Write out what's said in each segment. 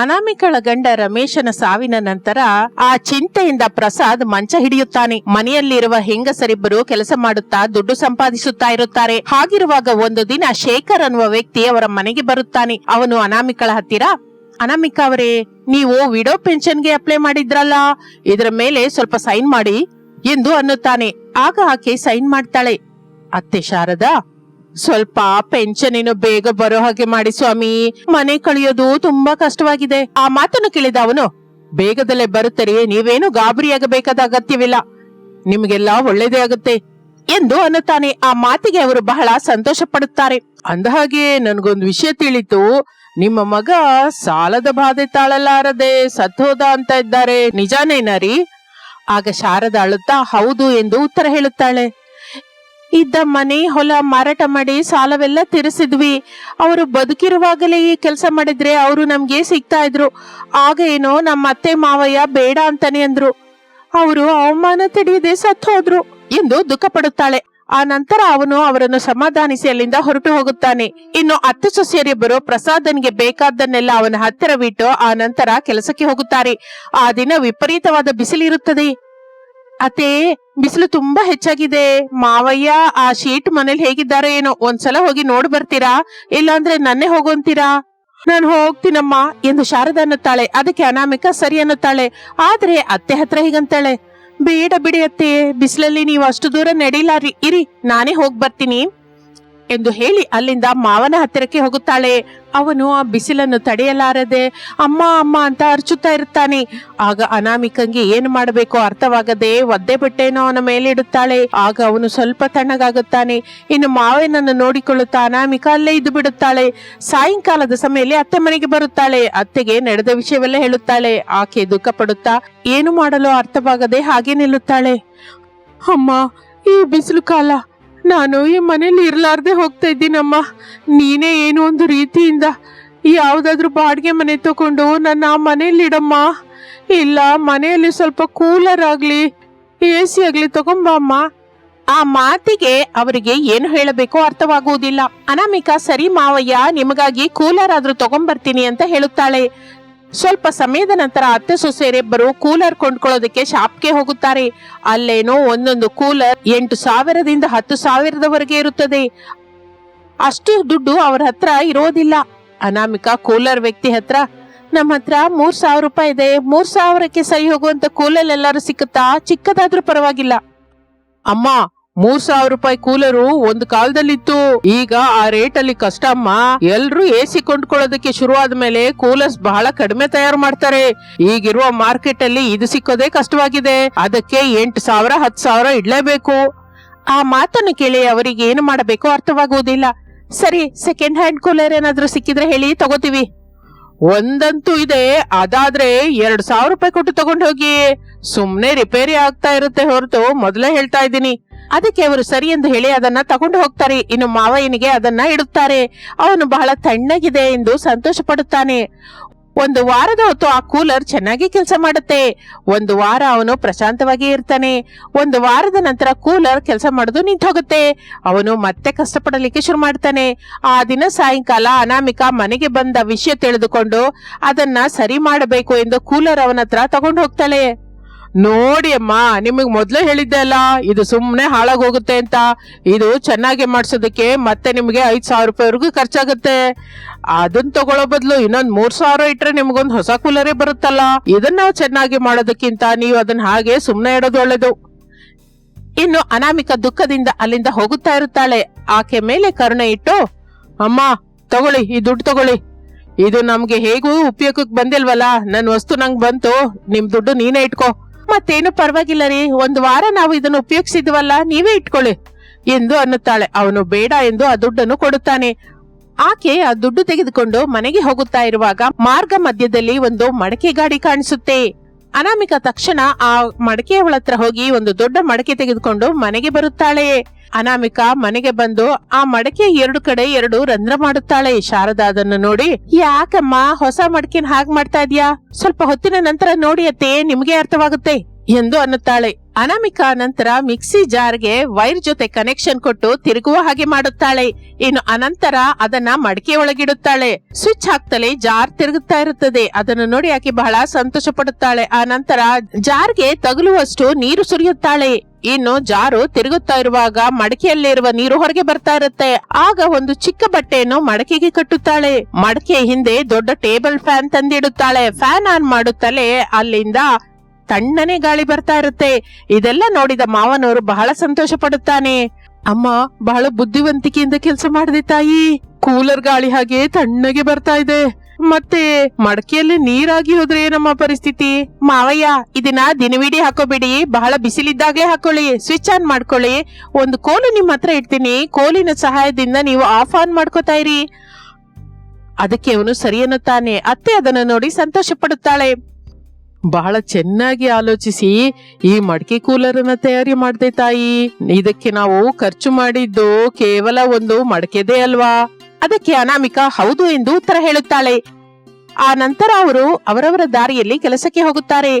ಅನಾಮಿಕಳ ಗಂಡ ರಮೇಶನ ಸಾವಿನ ನಂತರ ಆ ಚಿಂತೆಯಿಂದ ಪ್ರಸಾದ್ ಮಂಚ ಹಿಡಿಯುತ್ತಾನೆ. ಮನೆಯಲ್ಲಿರುವ ಹೆಂಗಸರಿಬ್ಬರು ಕೆಲಸ ಮಾಡುತ್ತಾ ದುಡ್ಡು ಸಂಪಾದಿಸುತ್ತಾ ಇರುತ್ತಾರೆ. ಹಾಗಿರುವಾಗ ಒಂದು ದಿನ ಶೇಖರ್ ಅನ್ನುವ ವ್ಯಕ್ತಿ ಅವರ ಮನೆಗೆ ಬರುತ್ತಾನೆ. ಅವನು ಅನಾಮಿಕಳ ಹತ್ತಿರ, ಅನಾಮಿಕಾ ಅವರೇ, ನೀವು ವಿಡೋ ಪೆನ್ಷನ್ಗೆ ಅಪ್ಲೈ ಮಾಡಿದ್ರಲ್ಲ? ಇದರ ಮೇಲೆ ಸ್ವಲ್ಪ ಸೈನ್ ಮಾಡಿ ಎಂದು ಅನ್ನುತ್ತಾನೆ. ಆಗ ಆಕೆ ಸೈನ್ ಮಾಡ್ತಾಳೆ. ಅತ್ತೆ ಶಾರದಾ ಸ್ವಲ್ಪ ಪೆನ್ಷನ್ ಬೇಗ ಬರೋ ಹಾಗೆ ಮಾಡಿ ಸ್ವಾಮಿ. ಮನೆ ಕಳಿಯೋದು ತುಂಬಾ ಕಷ್ಟವಾಗಿದೆ. ಆ ಮಾತನ್ನು ಕೇಳಿದ ಅವನು, ಬೇಗದಲ್ಲೇ ಬರುತ್ತರಿ, ನೀವೇನು ಗಾಬರಿಯಾಗಬೇಕಾದ ಅಗತ್ಯವಿಲ್ಲ. ನಿಮಗೆಲ್ಲ ಒಳ್ಳೇದೇ ಆಗುತ್ತೆ ಎಂದು ಅನ್ನುತ್ತಾನೆ. ಆ ಮಾತಿಗೆ ಅವರು ಬಹಳ ಸಂತೋಷ ಪಡುತ್ತಾರೆ. ಅಂದಹಾಗೆ ನನ್ಗೊಂದು ವಿಷಯ ತಿಳಿತು. ನಿಮ್ಮ ಮಗ ಸಾಲದ ಬಾಧೆ ತಾಳಲಾರದೆ ಸತ್ತೋದ ಅಂತ ಇದ್ದಾರೆ. ನಿಜಾನೇನರಿ? ಆಗ ಶಾರದ ಅಳುತ್ತಾ, ಹೌದು ಎಂದು ಉತ್ತರ ಹೇಳುತ್ತಾಳೆ. ಇದ್ದ ಮನೆ, ಹೊಲ, ಮಾರಾಟ ಮಾಡಿ ಸಾಲವೆಲ್ಲ ತೀರಿಸಿದ್ವಿ. ಅವರು ಬದುಕಿರುವಾಗಲೇ ಈ ಕೆಲಸ ಮಾಡಿದ್ರೆ ಅವರು ನಮ್ಗೆ ಸಿಗ್ತಾ ಇದ್ರು. ಆಗ ಏನೋ ನಮ್ಮ ಅತ್ತೆ ಮಾವಯ್ಯ ಬೇಡ ಅಂತಾನೆ ಅಂದ್ರು. ಅವರು ಅವಮಾನ ತಿಳಿಯದೆ ಸತ್ತು ಹೋದ್ರು ಎಂದು ದುಃಖ ಪಡುತ್ತಾಳೆ. ಆ ನಂತರ ಅವನು ಅವರನ್ನು ಸಮಾಧಾನಿಸಿ ಅಲ್ಲಿಂದ ಹೊರಟು ಹೋಗುತ್ತಾನೆ. ಇನ್ನು ಅತ್ತೆ ಸೊಸೆಯರಿಬ್ಬರು ಪ್ರಸಾದನ್ಗೆ ಬೇಕಾದ್ದನ್ನೆಲ್ಲ ಅವನ ಹತ್ತಿರವಿಟ್ಟು ಆ ನಂತರ ಕೆಲಸಕ್ಕೆ ಹೋಗುತ್ತಾರೆ. ಆ ದಿನ ವಿಪರೀತವಾದ ಬಿಸಿಲಿರುತ್ತದೆ. ಅತ್ತೆ ಬಿಸಿಲು ತುಂಬಾ ಹೆಚ್ಚಾಗಿದೆ. ಮಾವಯ್ಯ, ಆ ಶೀಟ್ ಮನೇಲಿ ಹೇಗಿದ್ದಾರೆ ಏನೋ ಒಂದ್ಸಲ ಹೋಗಿ ನೋಡ್ ಬರ್ತೀರಾ? ಇಲ್ಲಾಂದ್ರೆ ನನ್ನೇ ಹೋಗೋಂತೀರಾ? ನಾನು ಹೋಗ್ತೀನಮ್ಮ ಎಂದು ಶಾರದಾ ಅನ್ನುತ್ತಾಳೆ. ಅದಕ್ಕೆ ಅನಾಮಿಕ ಸರಿ ಅನ್ನುತ್ತಾಳೆ. ಆದ್ರೆ ಅತ್ತೆ ಹತ್ರ ಹೀಗಂತಾಳೆ. ಬೇಡ ಬಿಡಿ ಅತ್ತೆ, ಬಿಸಿಲಲ್ಲಿ ನೀವು ಅಷ್ಟು ದೂರ ನಡೀಲಾರಿ ಇರಿ, ನಾನೇ ಹೋಗ್ ಬರ್ತೀನಿ. ಎಂದು ಹೇಳಿ ಅಲ್ಲಿಂದ ಮಾವನ ಹತ್ತಿರಕ್ಕೆ ಹೋಗುತ್ತಾಳೆ. ಅವನು ಆ ಬಿಸಿಲನ್ನು ತಡೆಯಲಾರದೆ, ಅಮ್ಮ ಅಮ್ಮ ಅಂತ ಅರ್ಚುತ್ತಾ ಇರುತ್ತಾನೆ. ಆಗ ಅನಾಮಿಕಂಗೆ ಏನು ಮಾಡಬೇಕು? ಅರ್ಥವಾಗದೆ ಒದ್ದೆ ಬಟ್ಟೆನೋ ಅವನ ಮೇಲೆ ಇಡುತ್ತಾಳೆ ಆಗ ಅವನು ಸ್ವಲ್ಪ ತಣ್ಣಗಾಗುತ್ತಾನೆ. ಇನ್ನು ಮಾವನನ್ನು ನೋಡಿಕೊಳ್ಳುತ್ತಾ ಅನಾಮಿಕ ಅಲ್ಲೇ ಇದ್ದು ಬಿಡುತ್ತಾಳೆ. ಸಾಯಂಕಾಲದ ಸಮಯದಲ್ಲಿ ಅತ್ತೆ ಮನೆಗೆ ಬರುತ್ತಾಳೆ. ಅತ್ತೆಗೆ ನಡೆದ ವಿಷಯವೆಲ್ಲ ಹೇಳುತ್ತಾಳೆ. ಆಕೆ ದುಃಖ ಪಡುತ್ತಾ ಏನು ಮಾಡಲು ಅರ್ಥವಾಗದೆ ಹಾಗೆ ನಿಲ್ಲುತ್ತಾಳೆ? ಅಮ್ಮ, ಈ ಬಿಸಿಲು ಕಾಲ ನಾನು ಈ ಮನೇಲಿ ಇರಲಾರ್ದೆ ಹೋಗ್ತಾ ಇದ್ದೀನಮ್ಮ. ನೀನೇ ಏನೋ ಒಂದು ರೀತಿಯಿಂದ ಯಾವುದಾದ್ರೂ ಬಾಡಿಗೆ ಮನೆ ತಗೊಂಡು ನನ್ನ ಆ ಮನೇಲಿಡಮ್ಮ ಇಲ್ಲ, ಮನೆಯಲ್ಲಿ ಸ್ವಲ್ಪ ಕೂಲರ್ ಆಗಲಿ ಎ ಸಿ ಆಗಲಿ ತಗೊಂಬ ಅಮ್ಮ. ಆ ಮಾತಿಗೆ ಅವರಿಗೆ ಏನು ಹೇಳಬೇಕೋ ಅರ್ಥವಾಗುವುದಿಲ್ಲ. ಅನಾಮಿಕಾ, ಸರಿ ಮಾವಯ್ಯ, ನಿಮಗಾಗಿ ಕೂಲರ್ ಆದ್ರೂ ತಗೊಂಬರ್ತೀನಿ ಅಂತ ಹೇಳುತ್ತಾಳೆ. ಸ್ವಲ್ಪ ಸಮಯದ ನಂತರ ಅತ್ತೆ ಸೊಸೆಯರಿಬ್ಬರು ಕೂಲರ್ ಕೊಂಡ್ಕೊಳ್ಳೋದಕ್ಕೆ ಶಾಪ್ಗೆ ಹೋಗುತ್ತಾರೆ. ಅಲ್ಲೇನೋ ಒಂದೊಂದು ಕೂಲರ್ ಎಂಟು ಸಾವಿರದಿಂದ ಹತ್ತು ಸಾವಿರದವರೆಗೆ ಇರುತ್ತದೆ. ಅಷ್ಟು ದುಡ್ಡು ಅವರ ಹತ್ರ ಇರೋದಿಲ್ಲ. ಅನಾಮಿಕಾ ಕೂಲರ್ ವ್ಯಕ್ತಿ ಹತ್ರ ನಮ್ಮ ಹತ್ರ ಮೂರ್ ಸಾವಿರ ರೂಪಾಯಿ ಇದೆ, ಮೂರ್ ಸಾವಿರಕ್ಕೆ ಸರಿ ಹೋಗುವಂತ ಕೂಲರ್ ಎಲ್ಲಾರು ಸಿಕ್ಕುತ್ತಾ? ಚಿಕ್ಕದಾದ್ರೂ ಪರವಾಗಿಲ್ಲ. ಅಮ್ಮ ಮೂರ್ ಸಾವಿರ ರೂಪಾಯಿ ಕೂಲರು ಒಂದು ಕಾಲದಲ್ಲಿತ್ತು. ಈಗ ಆ ರೇಟ್ ಅಲ್ಲಿ ಕಷ್ಟ ಅಮ್ಮ ಎಲ್ರು ಎ ಸಿ ಕೊಂಡ್ಕೊಳ್ಳೋದಕ್ಕೆ ಶುರು ಆದ್ಮೇಲೆ ಕೂಲರ್ಸ್ ಬಹಳ ಕಡಿಮೆ ತಯಾರು ಮಾಡ್ತಾರೆ. ಈಗಿರುವ ಮಾರ್ಕೆಟ್ ಅಲ್ಲಿ ಇದು ಸಿಕ್ಕೋದೇ ಕಷ್ಟವಾಗಿದೆ. ಅದಕ್ಕೆ ಎಂಟು ಸಾವಿರ, ಹತ್ತು ಸಾವಿರ ಇಡ್ಲೇಬೇಕು. ಆ ಮಾತನ್ನು ಕೇಳಿ ಅವರಿಗೆ ಏನು ಮಾಡಬೇಕು ಅರ್ಥವಾಗುವುದಿಲ್ಲ. ಸರಿ ಸೆಕೆಂಡ್ ಹ್ಯಾಂಡ್ ಕೂಲರ್ ಏನಾದ್ರೂ ಸಿಕ್ಕಿದ್ರೆ ಹೇಳಿ, ತಗೋತೀವಿ. ಒಂದಂತೂ ಇದೆ, ಅದಾದ್ರೆ ಎರಡ್ ಸಾವಿರ ರೂಪಾಯಿ ಕೊಟ್ಟು ತಗೊಂಡು ಹೋಗಿ ಸುಮ್ನೆ ರಿಪೇರಿ ಆಗ್ತಾ ಇರುತ್ತೆ ಹೊರತು ಮೊದಲೇ ಹೇಳ್ತಾ ಇದ್ದೀನಿ. ಅದಕ್ಕೆ ಅವರು ಸರಿ ಎಂದು ಹೇಳಿ ಅದನ್ನ ತಗೊಂಡು ಹೋಗ್ತಾರೆ. ಇನ್ನು ಮಾವಯ್ಯನಿಗೆ ಅದನ್ನ ಇಡುತ್ತಾರೆ. ಅವನು ಬಹಳ ತಣ್ಣಗಿದೆ ಎಂದು ಸಂತೋಷ ಪಡುತ್ತಾನೆ ಒಂದು ವಾರದ ಹೊತ್ತು ಆ ಕೂಲರ್ ಚೆನ್ನಾಗಿ ಕೆಲಸ ಮಾಡುತ್ತೆ. ಒಂದು ವಾರ ಅವನು ಪ್ರಶಾಂತವಾಗಿ ಇರ್ತಾನೆ. ಒಂದು ವಾರದ ನಂತರ ಕೂಲರ್ ಕೆಲಸ ಮಾಡೋದು ನಿಂತು ಹೋಗುತ್ತೆ ಅವನು ಮತ್ತೆ ಕಷ್ಟಪಡಲಿಕ್ಕೆ ಶುರು ಮಾಡ್ತಾನೆ. ಆ ದಿನ ಸಾಯಂಕಾಲ ಅನಾಮಿಕಾ ಮನೆಗೆ ಬಂದ ವಿಷಯ ತಿಳಿದುಕೊಂಡು ಅದನ್ನ ಸರಿ ಮಾಡಬೇಕು ಎಂದು ಕೂಲರ್ ಅವನ ಹತ್ರ ತಗೊಂಡು ಹೋಗ್ತಾಳೆ. ನೋಡಿ ಅಮ್ಮ, ನಿಮಗೆ ಮೊದ್ಲೇ ಹೇಳಿದ್ದೆ ಅಲ್ಲ, ಇದು ಸುಮ್ಮನೆ ಹಾಳಾಗೋಗುತ್ತೆ ಅಂತ. ಇದು ಚೆನ್ನಾಗಿ ಮಾಡಿಸೋದಕ್ಕೆ ಮತ್ತೆ ನಿಮಗೆ ಐದು ಸಾವಿರ ರೂಪಾಯಿವರೆಗೂ ಖರ್ಚಾಗುತ್ತೆ. ಅದನ್ನ ತಗೊಳ್ಳೋ ಬದಲು ಇನ್ನೊಂದು ಮೂರ್ ಸಾವಿರ ಇಟ್ರೆ ನಿಮ್ಗೊಂದ್ ಹೊಸ ಕೂಲರೇ ಬರುತ್ತಲ್ಲ. ಇದನ್ನ ಚೆನ್ನಾಗಿ ಮಾಡೋದಕ್ಕಿಂತ ನೀವು ಅದನ್ನ ಹಾಗೆ ಸುಮ್ಮನೆ ಇಡೋದು ಒಳ್ಳೇದು. ಇನ್ನು ಅನಾಮಿಕ ದುಃಖದಿಂದ ಅಲ್ಲಿಂದ ಹೋಗುತ್ತಾ ಇರುತ್ತಾಳೆ. ಆಕೆ ಮೇಲೆ ಕರುಣೆ ಇಟ್ಟು, ಅಮ್ಮ, ತಗೊಳ್ಳಿ, ಈ ದುಡ್ಡು ತಗೊಳ್ಳಿ. ಇದು ನಮ್ಗೆ ಹೇಗೂ ಉಪಯೋಗಕ್ಕೆ ಬಂದಿಲ್ವಲ್ಲ? ನನ್ನ ವಸ್ತು ನಂಗೆ ಬಂತು. ನಿಮ್ ದುಡ್ಡು ನೀನೇ ಇಟ್ಕೋ. ಮತ್ತೇನು ಪರವಾಗಿಲ್ಲ ರೀ ಒಂದು ವಾರ ನಾವು ಇದನ್ನು ಉಪಯೋಗಿಸಿದ್ವಲ್ಲ, ನೀವೇ ಇಟ್ಕೊಳ್ಳಿ ಎಂದು ಅನ್ನುತ್ತಾಳೆ. ಅವನು ಬೇಡ ಎಂದು ಆ ದುಡ್ಡನ್ನು ಕೊಡುತ್ತಾನೆ. ಆಕೆ ಆ ದುಡ್ಡು ತೆಗೆದುಕೊಂಡು ಮನೆಗೆ ಹೋಗುತ್ತಾ ಇರುವಾಗ ಮಾರ್ಗ ಮಧ್ಯದಲ್ಲಿ ಒಂದು ಮಡಕೆ ಗಾಡಿ ಕಾಣಿಸುತ್ತೆ. ಅನಾಮಿಕ ತಕ್ಷಣ ಆ ಮಡಕೆಯವಳ ಹತ್ರ ಹೋಗಿ ಒಂದು ದೊಡ್ಡ ಮಡಕೆ ತೆಗೆದುಕೊಂಡು ಮನೆಗೆ ಬರುತ್ತಾಳೆ. ಅನಾಮಿಕ ಮನೆಗೆ ಬಂದು ಆ ಮಡಕೆ ಎರಡು ಕಡೆ ಎರಡು ರಂಧ್ರ ಮಾಡುತ್ತಾಳೆ. ಶಾರದಾ ಅದನ್ನು ನೋಡಿ, ಯಾಕಮ್ಮ, ಹೊಸ ಮಡಕೆನ ಹಾಗೆ ಮಾಡ್ತಾ ಇದ್ಯಾ? ಸ್ವಲ್ಪ ಹೊತ್ತಿನ ನಂತರ ನೋಡಿ ಅತ್ತೆ, ನಿಮ್ಗೆ ಅರ್ಥವಾಗುತ್ತೆ ಎಂದು ಅನ್ನುತ್ತಾಳೆ. ಅನಾಮಿಕಾ ನಂತರ ಮಿಕ್ಸಿ ಜಾರ್ಗೆ ವೈರ್ ಜೊತೆ ಕನೆಕ್ಷನ್ ಕೊಟ್ಟು ತಿರುಗುವ ಹಾಗೆ ಮಾಡುತ್ತಾಳೆ. ಇನ್ನು ಅನಂತರ ಅದನ್ನ ಮಡಕೆ ಒಳಗಿಡುತ್ತಾಳೆ. ಸ್ವಿಚ್ ಹಾಕ್ತಲೇ ಜಾರ್ ತಿರುಗುತ್ತಾ ಇರುತ್ತದೆ. ಅದನ್ನು ನೋಡಿ ಆಕೆ ಬಹಳ ಸಂತೋಷ ಪಡುತ್ತಾಳೆ ಆ ನಂತರ ಜಾರ್ಗೆ ತಗುಲುವಷ್ಟು ನೀರು ಸುರಿಯುತ್ತಾಳೆ. ಇನ್ನು ಜಾರು ತಿರುಗುತ್ತಾ ಇರುವಾಗ ಮಡಕೆಯಲ್ಲಿರುವ ನೀರು ಹೊರಗೆ ಬರ್ತಾ ಇರುತ್ತೆ. ಆಗ ಒಂದು ಚಿಕ್ಕ ಬಟ್ಟೆಯನ್ನು ಮಡಕೆಗೆ ಕಟ್ಟುತ್ತಾಳೆ. ಮಡಕೆ ಹಿಂದೆ ದೊಡ್ಡ ಟೇಬಲ್ ಫ್ಯಾನ್ ತಂದಿಡುತ್ತಾಳೆ. ಫ್ಯಾನ್ ಆನ್ ಮಾಡುತ್ತಲೇ ಅಲ್ಲಿಂದ ತಣ್ಣನೆ ಗಾಳಿ ಬರ್ತಾ ಇರುತ್ತೆ. ಇದೆಲ್ಲ ನೋಡಿದ ಮಾವನವರು ಬಹಳ ಸಂತೋಷ ಪಡುತ್ತಾನೆ. ಅಮ್ಮ, ಬಹಳ ಬುದ್ಧಿವಂತಿಕೆಯಿಂದ ಕೆಲಸ ಮಾಡಿದೆ ತಾಯಿ. ಕೂಲರ್ ಗಾಳಿ ಹಾಗೆ ತಣ್ಣಗೆ ಬರ್ತಾ ಇದೆ. ಮತ್ತೆ ಮಡಕೆಯಲ್ಲಿ ನೀರಾಗಿ ಹೋದ್ರೆ ನಮ್ಮ ಪರಿಸ್ಥಿತಿ. ಮಾವಯ್ಯ, ಇದನ್ನ ದಿನವಿಡೀ ಹಾಕೋಬೇಡಿ. ಬಹಳ ಬಿಸಿಲಿದ್ದಾಗ್ಲೇ ಹಾಕೊಳ್ಳಿ. ಸ್ವಿಚ್ ಆನ್ ಮಾಡ್ಕೊಳ್ಳಿ. ಒಂದು ಕೋಲು ನಿಮ್ ಹತ್ರ ಇಡ್ತೀನಿ. ಕೋಲಿನ ಸಹಾಯದಿಂದ ನೀವು ಆಫ್ ಆನ್ ಮಾಡ್ಕೋತಾ ಇರಿ. ಅದಕ್ಕೆ ಅವನು ಸರಿ ಅನ್ನುತ್ತಾನೆ. ಅತ್ತೆ ಅದನ್ನ ನೋಡಿ ಸಂತೋಷ ಪಡುತ್ತಾಳೆ. ಬಹಳ ಚೆನ್ನಾಗಿ ಆಲೋಚಿಸಿ ಈ ಮಡಕೆ ಕೂಲರ್ ಅನ್ನ ತಯಾರಿ ಮಾಡಿದೆ ತಾಯಿ. ಇದಕ್ಕೆ ನಾವು ಖರ್ಚು ಮಾಡಿದ್ದು ಕೇವಲ ಒಂದು ಮಡಕೆದೇ ಅಲ್ವಾ? ಅದಕ್ಕೆ ಅನಾಮಿಕಾ ಹೌದು ಎಂದು ಉತ್ತರ ಹೇಳುತ್ತಾಳೆ. ಆ ನಂತರ ಅವರು ಅವರವರ ದಾರಿಯಲ್ಲಿ ಕೆಲಸಕ್ಕೆ ಹೋಗುತ್ತಾರೆ.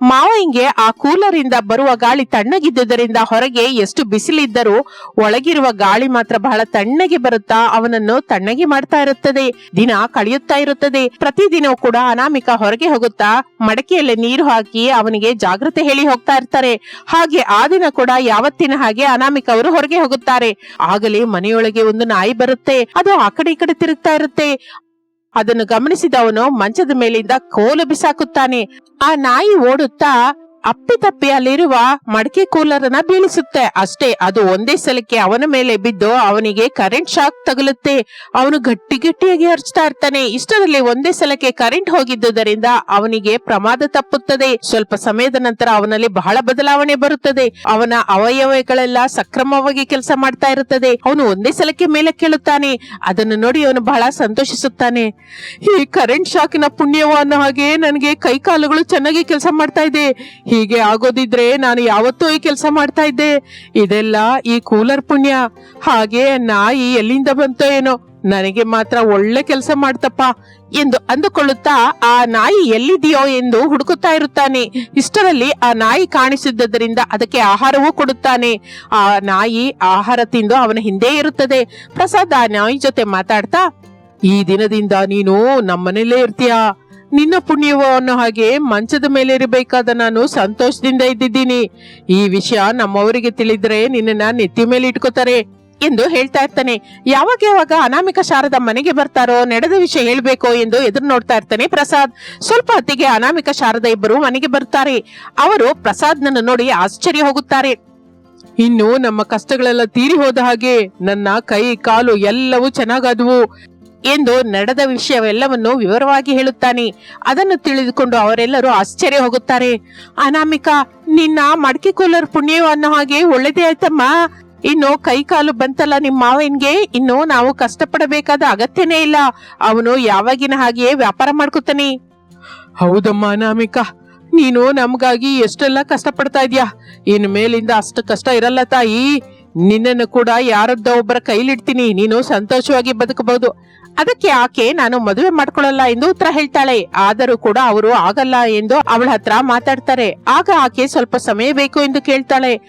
ಮಾವಯ್ಯಂಗೆ ಆ ಕೂಲರಿಂದ ಬರುವ ಗಾಳಿ ತಣ್ಣಗಿದ್ದುದರಿಂದ ಹೊರಗೆ ಎಷ್ಟು ಬಿಸಿಲಿದ್ದರೂ ಒಳಗಿರುವ ಗಾಳಿ ಮಾತ್ರ ಬಹಳ ತಣ್ಣಗೆ ಬರುತ್ತಾ ಅವನನ್ನು ತಣ್ಣಗೆ ಮಾಡ್ತಾ ಇರುತ್ತದೆ. ದಿನ ಕಳೆಯುತ್ತಾ ಇರುತ್ತದೆ. ಪ್ರತಿದಿನವೂ ಕೂಡ ಅನಾಮಿಕ ಹೊರಗೆ ಹೋಗುತ್ತಾ ಮಡಕೆಯಲ್ಲಿ ನೀರು ಹಾಕಿ ಅವನಿಗೆ ಜಾಗೃತೆ ಹೇಳಿ ಹೋಗ್ತಾ ಇರ್ತಾರೆ. ಹಾಗೆ ಆ ದಿನ ಕೂಡ ಯಾವತ್ತಿನ ಹಾಗೆ ಅನಾಮಿಕ ಅವರು ಹೊರಗೆ ಹೋಗುತ್ತಾರೆ. ಆಗಲೇ ಮನೆಯೊಳಗೆ ಒಂದು ನಾಯಿ ಬರುತ್ತೆ. ಅದು ಆ ಕಡೆ ಈ ಕಡೆ ತಿರುಗ್ತಾ ಇರುತ್ತೆ. ಅದನ್ನು ಗಮನಿಸಿದವನು ಮಂಚದ ಮೇಲಿಂದ ಕೋಲು ಬಿಸಾಕುತ್ತಾನೆ. ಆ ನಾಯಿ ಓಡುತ್ತಾ ಅಪ್ಪಿತಪ್ಪಿ ಅಲ್ಲಿರುವ ಮಡಕೆ ಕೂಲರ್ ಅನ್ನ ಬೀಳಿಸುತ್ತೆ. ಅಷ್ಟೇ, ಅದು ಒಂದೇ ಸಲಕ್ಕೆ ಅವನ ಮೇಲೆ ಬಿದ್ದು ಅವನಿಗೆ ಕರೆಂಟ್ ಶಾಕ್ ತಗುಲುತ್ತೆ. ಅವನು ಗಟ್ಟಿ ಗಟ್ಟಿಯಾಗಿ ಹರಿಸ್ತಾ ಇರ್ತಾನೆ. ಇಷ್ಟರಲ್ಲಿ ಒಂದೇ ಸಲಕ್ಕೆ ಕರೆಂಟ್ ಹೋಗಿದ್ದುದರಿಂದ ಅವನಿಗೆ ಪ್ರಮಾದ ತಪ್ಪುತ್ತದೆ. ಸ್ವಲ್ಪ ಸಮಯದ ನಂತರ ಅವನಲ್ಲಿ ಬಹಳ ಬದಲಾವಣೆ ಬರುತ್ತದೆ. ಅವನ ಅವಯವಗಳೆಲ್ಲ ಸಕ್ರಮವಾಗಿ ಕೆಲಸ ಮಾಡ್ತಾ ಇರುತ್ತದೆ. ಅವನು ಒಂದೇ ಸಲಕ್ಕೆ ಮೇಲೆ ಕೇಳುತ್ತಾನೆ. ಅದನ್ನು ನೋಡಿ ಅವನು ಬಹಳ ಸಂತೋಷಿಸುತ್ತಾನೆ. ಈ ಕರೆಂಟ್ ಶಾಕಿನ ಪುಣ್ಯವ ಅನ್ನೋ ಹಾಗೆ ನನಗೆ ಕೈಕಾಲುಗಳು ಚೆನ್ನಾಗಿ ಕೆಲಸ ಮಾಡ್ತಾ ಇದೆ. ಹೀಗೆ ಆಗೋದಿದ್ರೆ ನಾನು ಯಾವತ್ತೂ ಈ ಕೆಲಸ ಮಾಡ್ತಾ ಇದ್ದೆ. ಇದೆಲ್ಲ ಈ ಕೂಲರ್ ಪುಣ್ಯ. ಹಾಗೆ ನಾಯಿ ಎಲ್ಲಿಂದ ಬಂತೋ ಏನೋ. ನನಗೆ ಮಾತ್ರ ಒಳ್ಳೆ ಕೆಲಸ ಮಾಡ್ತಪ್ಪ ಎಂದು ಅಂದುಕೊಳ್ಳುತ್ತಾ ಆ ನಾಯಿ ಎಲ್ಲಿದೆಯೋ ಎಂದು ಹುಡುಕುತ್ತಾ ಇರುತ್ತಾನೆ. ಇಷ್ಟರಲ್ಲಿ ಆ ನಾಯಿ ಕಾಣಿಸಿದ್ದರಿಂದ ಅದಕ್ಕೆ ಆಹಾರವೂ ಕೊಡುತ್ತಾನೆ. ಆ ನಾಯಿ ಆಹಾರ ತಿಂದು ಅವನ ಹಿಂದೆ ಇರುತ್ತದೆ. ಪ್ರಸಾದ್ ಆ ನಾಯಿ ಜೊತೆ ಮಾತಾಡ್ತಾ, ಈ ದಿನದಿಂದ ನೀನು ನಮ್ಮನೇಲೇ ಇರ್ತೀಯಾ? ನಿನ್ನ ಪುಣ್ಯವು ಅನ್ನೋ ಹಾಗೆ ಮಂಚದ ಮೇಲೆ ಇರಬೇಕಾದ ನಾನು ಸಂತೋಷದಿಂದ ಇದ್ದಿದ್ದೀನಿ. ಈ ವಿಷಯ ನಮ್ಮವರಿಗೆ ತಿಳಿದ್ರೆ ನಿನ್ನನ್ನ ನೆತ್ತಿ ಮೇಲೆ ಇಟ್ಕೋತಾರೆ ಎಂದು ಹೇಳ್ತಾ ಇರ್ತಾನೆ. ಯಾವಾಗ ಯಾವಾಗ ಅನಾಮಿಕ ಶಾರದ ಮನೆಗೆ ಬರ್ತಾರೋ, ನಡೆದ ವಿಷಯ ಹೇಳ್ಬೇಕೋ ಎಂದು ಎದುರು ನೋಡ್ತಾ ಇರ್ತಾನೆ ಪ್ರಸಾದ್. ಸ್ವಲ್ಪ ಹೊತ್ತಿಗೆ ಅನಾಮಿಕ ಶಾರದ ಇಬ್ಬರು ಮನೆಗೆ ಬರ್ತಾರೆ. ಅವರು ಪ್ರಸಾದ್ನನ್ನು ನೋಡಿ ಆಶ್ಚರ್ಯ ಹೋಗುತ್ತಾರೆ. ಇನ್ನು ನಮ್ಮ ಕಷ್ಟಗಳೆಲ್ಲ ತೀರಿ ಹೋದ ಹಾಗೆ ನನ್ನ ಕೈ, ಕಾಲು ಎಲ್ಲವೂ ಚೆನ್ನಾಗಾದವು. ಎಂದು ನಡೆದ ವಿಷಯವೆಲ್ಲವನ್ನು ವಿವರವಾಗಿ ಹೇಳುತ್ತಾನೆ. ಅದನ್ನು ತಿಳಿದುಕೊಂಡು ಅವರೆಲ್ಲರೂ ಆಶ್ಚರ್ಯ ಹೋಗುತ್ತಾರೆ. ಅನಾಮಿಕಾ, ನಿನ್ನ ಮಡಕೆ ಕೂಲರ್ ಪುಣ್ಯ ಅನ್ನೋ ಹಾಗೆ ಒಳ್ಳೇದೇ ಆಯ್ತಮ್ಮ. ಇನ್ನು ಕೈ ಕಾಲು ಬಂತಲ್ಲ ನಿಮ್ಮ ಮಾವನ್ಗೆ? ಇನ್ನು ನಾವು ಕಷ್ಟಪಡಬೇಕಾದ ಅಗತ್ಯನೇ ಇಲ್ಲ. ಅವನು ಯಾವಾಗಿನ ಹಾಗೆಯೇ ವ್ಯಾಪಾರ ಮಾಡ್ಕೊತಾನೆ. ಹೌದಮ್ಮ ಅನಾಮಿಕಾ, ನೀನು ನಮಗಾಗಿ ಎಷ್ಟೆಲ್ಲ ಕಷ್ಟಪಡ್ತಾ ಇದ್ಯಾ? ಇನ್ ಮೇಲಿಂದ ಅಷ್ಟು ಕಷ್ಟ ಇರಲ್ಲ ತಾಯಿ. ನಿನ್ನನ್ನು ಕೂಡ ಯಾರದ್ದ ಒಬ್ಬರ ಕೈಲಿಡ್ತೀನಿ. ನೀನು ಸಂತೋಷವಾಗಿ ಬದುಕಬಹುದು. ಅದಕ್ಕೆ ಆಕೆ, ನಾನು ಮದುವೆ ಮಾಡ್ಕೊಳ್ಳಲ್ಲ ಎಂದು ಉತ್ತರ ಹೇಳ್ತಾಳೆ. ಆದರೂ ಕೂಡ ಅವರು ಆಗಲ್ಲ ಎಂದು ಅವಳ ಹತ್ರ ಮಾತಾಡ್ತಾರೆ. ಆಗ ಆಕೆ ಸ್ವಲ್ಪ ಸಮಯ ಬೇಕು ಎಂದು ಕೇಳ್ತಾಳೆ.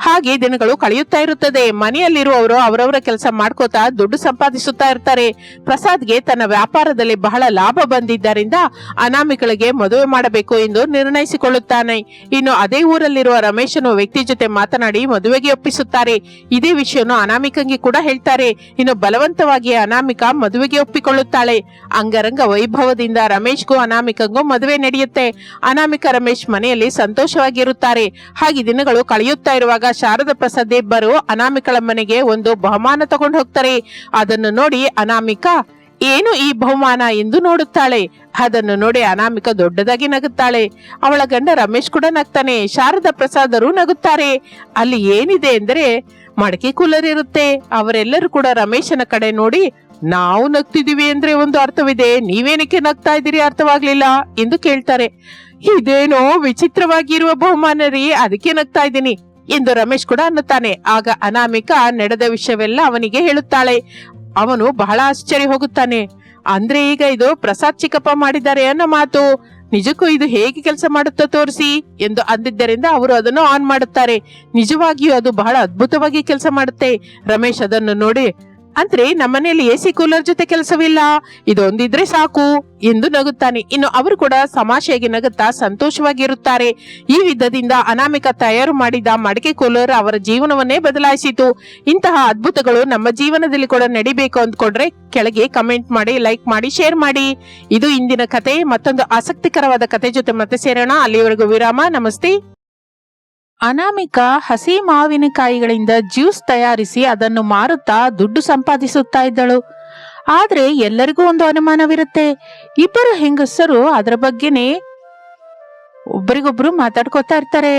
ಹಾಗೆ ದಿನಗಳು ಕಳೆಯುತ್ತಾ ಇರುತ್ತದೆ. ಮನೆಯಲ್ಲಿರುವವರು ಅವರವರ ಕೆಲಸ ಮಾಡ್ಕೋತಾ ದುಡ್ಡು ಸಂಪಾದಿಸುತ್ತಾ ಇರ್ತಾರೆ. ಪ್ರಸಾದ್ಗೆ ತನ್ನ ವ್ಯಾಪಾರದಲ್ಲಿ ಬಹಳ ಲಾಭ ಬಂದಿದ್ದರಿಂದ ಅನಾಮಿಕಳಿಗೆ ಮದುವೆ ಮಾಡಬೇಕು ಎಂದು ನಿರ್ಣಯಿಸಿಕೊಳ್ಳುತ್ತಾನೆ. ಇನ್ನು ಅದೇ ಊರಲ್ಲಿರುವ ರಮೇಶನು ವ್ಯಕ್ತಿ ಜೊತೆ ಮಾತನಾಡಿ ಮದುವೆಗೆ ಒಪ್ಪಿಸುತ್ತಾರೆ. ಇದೇ ವಿಷಯವನ್ನು ಅನಾಮಿಕಂಗೆ ಕೂಡ ಹೇಳ್ತಾರೆ. ಇನ್ನು ಬಲವಂತವಾಗಿ ಅನಾಮಿಕ ಮದುವೆಗೆ ಒಪ್ಪಿಕೊಳ್ಳುತ್ತಾಳೆ. ಅಂಗರಂಗ ವೈಭವದಿಂದ ರಮೇಶ್ಗೂ ಅನಾಮಿಕಂಗೂ ಮದುವೆ ನಡೆಯುತ್ತೆ. ಅನಾಮಿಕ ರಮೇಶ್ ಮನೆಯಲ್ಲಿ ಸಂತೋಷವಾಗಿರುತ್ತಾರೆ. ಹಾಗೆ ದಿನಗಳು ಕಳೆಯುತ್ತಾ ಇರುವಾಗ ಶಾರದಾ ಪ್ರಸಾದ್ ಇಬ್ಬರು ಅನಾಮಿಕಳ ಮನೆಗೆ ಒಂದು ಬಹುಮಾನ ತಗೊಂಡು ಹೋಗ್ತಾರೆ. ಅದನ್ನು ನೋಡಿ ಅನಾಮಿಕಾ, ಏನು ಈ ಬಹುಮಾನ ಎಂದು ನೋಡುತ್ತಾಳೆ? ಅದನ್ನು ನೋಡಿ ಅನಾಮಿಕ ದೊಡ್ಡದಾಗಿ ನಗುತ್ತಾಳೆ. ಅವಳ ಗಂಡ ರಮೇಶ್ ಕೂಡ ನಗ್ತಾನೆ. ಶಾರದಾ ಪ್ರಸಾದರು ನಗುತ್ತಾರೆ. ಅಲ್ಲಿ ಏನಿದೆ ಎಂದರೆ ಮಡಕೆ ಕೂಲರ್ ಇರುತ್ತೆ. ಅವರೆಲ್ಲರೂ ಕೂಡ ರಮೇಶನ ಕಡೆ ನೋಡಿ, ನಾವು ನಗ್ತಿದೀವಿ ಅಂದ್ರೆ ಒಂದು ಅರ್ಥವಿದೆ. ನೀವೇನಕ್ಕೆ ನಗ್ತಾ ಇದ್ದೀರಿ ಅರ್ಥವಾಗ್ಲಿಲ್ಲ ಎಂದು ಕೇಳ್ತಾರೆ. ಇದೇನೋ ವಿಚಿತ್ರವಾಗಿರುವ ಬಹುಮಾನ ರೀ. ಅದಕ್ಕೆ ನಗ್ತಾ ಇದ್ದೀನಿ. ಎಂದು ರಮೇಶ್ ಕೂಡ ಅನ್ನುತ್ತಾನೆ. ಆಗ ಅನಾಮಿಕ ನಡೆದ ವಿಷಯವೆಲ್ಲ ಅವನಿಗೆ ಹೇಳುತ್ತಾಳೆ. ಅವನು ಬಹಳ ಆಶ್ಚರ್ಯ ಹೋಗುತ್ತಾನೆ. ಅಂದ್ರೆ ಈಗ ಇದು ಪ್ರಸಾದ್ ಚಿಕ್ಕಪ್ಪ ಮಾಡಿದ್ದಾರೆ ಅನ್ನೋ ಮಾತು. ನಿಜಕ್ಕೂ ಇದು ಹೇಗೆ ಕೆಲಸ ಮಾಡುತ್ತೋ ತೋರಿಸಿ ಎಂದು ಅಂದಿದ್ದರಿಂದ ಅವರು ಅದನ್ನು ಆನ್ ಮಾಡುತ್ತಾರೆ. ನಿಜವಾಗಿಯೂ ಅದು ಬಹಳ ಅದ್ಭುತವಾಗಿ ಕೆಲಸ ಮಾಡುತ್ತೆ. ರಮೇಶ್ ಅದನ್ನು ನೋಡಿ ಅಂದ್ರೆ ನಮ್ಮನೆಯಲ್ಲಿ ಎ ಸಿ ಕೂಲರ್ ಜೊತೆ ಕೆಲಸವಿಲ್ಲ. ಇದೊಂದಿದ್ರೆ ಸಾಕು ಎಂದು ನಗುತ್ತಾನೆ. ಇನ್ನು ಅವರು ಕೂಡ ಸಮಾಶೆಗೆ ನಗುತ್ತಾ ಸಂತೋಷವಾಗಿರುತ್ತಾರೆ. ಈ ವಿಧದಿಂದ ಅನಾಮಿಕ ತಯಾರು ಮಾಡಿದ ಮಡಿಕೆ ಕೂಲರ್ ಅವರ ಜೀವನವನ್ನೇ ಬದಲಾಯಿಸಿತು. ಇಂತಹ ಅದ್ಭುತಗಳು ನಮ್ಮ ಜೀವನದಲ್ಲಿ ಕೂಡ ನಡಿಬೇಕು ಅಂದ್ಕೊಂಡ್ರೆ ಕೆಳಗೆ ಕಮೆಂಟ್ ಮಾಡಿ ಲೈಕ್ ಮಾಡಿ ಶೇರ್ ಮಾಡಿ. ಇದು ಇಂದಿನ ಕತೆ. ಮತ್ತೊಂದು ಆಸಕ್ತಿಕರವಾದ ಕತೆ ಜೊತೆ ಮತ್ತೆ ಸೇರೋಣ. ಅಲ್ಲಿವರೆಗೂ ವಿರಾಮ. ನಮಸ್ತೆ. ಅನಾಮಿಕ ಹಸಿ ಮಾವಿನಕಾಯಿಗಳಿಂದ ಜ್ಯೂಸ್ ತಯಾರಿಸಿ ಅದನ್ನು ಮಾರುತ್ತಾ ದುಡ್ಡು ಸಂಪಾದಿಸುತ್ತಾ ಇದ್ದಳು. ಆದ್ರೆ ಎಲ್ಲರಿಗೂ ಒಂದು ಅನುಮಾನವಿರುತ್ತೆ. ಇಬ್ಬರು ಹೆಂಗಸರು ಅದರ ಬಗ್ಗೆನೇ ಒಬ್ಬರಿಗೊಬ್ರು ಮಾತಾಡ್ಕೋತಾ ಇರ್ತಾರೆ.